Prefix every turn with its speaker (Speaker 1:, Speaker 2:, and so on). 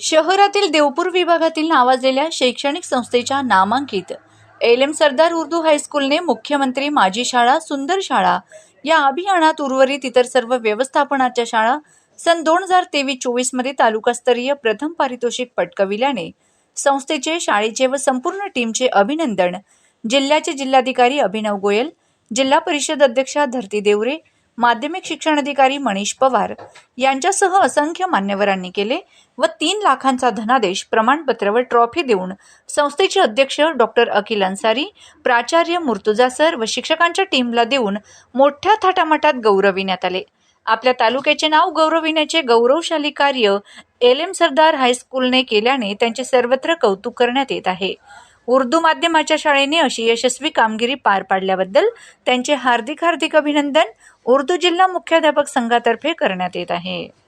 Speaker 1: शहरातील देवपूर विभागातील नावाजलेल्या शैक्षणिक संस्थेच्या नामांकित एल एम सरदार उर्दू हायस्कूलने मुख्यमंत्री माझी शाळा सुंदर शाळा या अभियानात उर्वरित इतर सर्व व्यवस्थापनाच्या शाळा सन दोन हजार तेवीस चोवीसमध्ये तालुकास्तरीय प्रथम पारितोषिक पटकविल्याने संस्थेचे शाळेचे व संपूर्ण टीमचे अभिनंदन जिल्ह्याचे जिल्हाधिकारी अभिनव गोयल जिल्हा परिषद अध्यक्षा धरती देवरे माध्यमिक शिक्षण अधिकारी मनीष पवार यांच्यासह असंख्य मान्यवरांनी केले व तीन लाखांचा धनादेश प्रमाणपत्र व ट्रॉफी देऊन संस्थेचे अध्यक्ष डॉक्टर अखिल अन्सारी प्राचार्य मुर्तुजा सर व शिक्षकांच्या टीमला देऊन मोठ्या थाटामाटात गौरविण्यात आले. आपल्या तालुक्याचे नाव गौरविण्याचे गौरवशाली कार्य एल एम सरदार हायस्कूलने केल्याने त्यांचे सर्वत्र कौतुक करण्यात येत आहे. उर्दू माध्यमाच्या शाळेने अशी यशस्वी कामगिरी पार पाडल्याबद्दल त्यांचे हार्दिक हार्दिक अभिनंदन उर्दू जिल्हा मुख्याध्यापक संघातर्फे करण्यात येत आहे.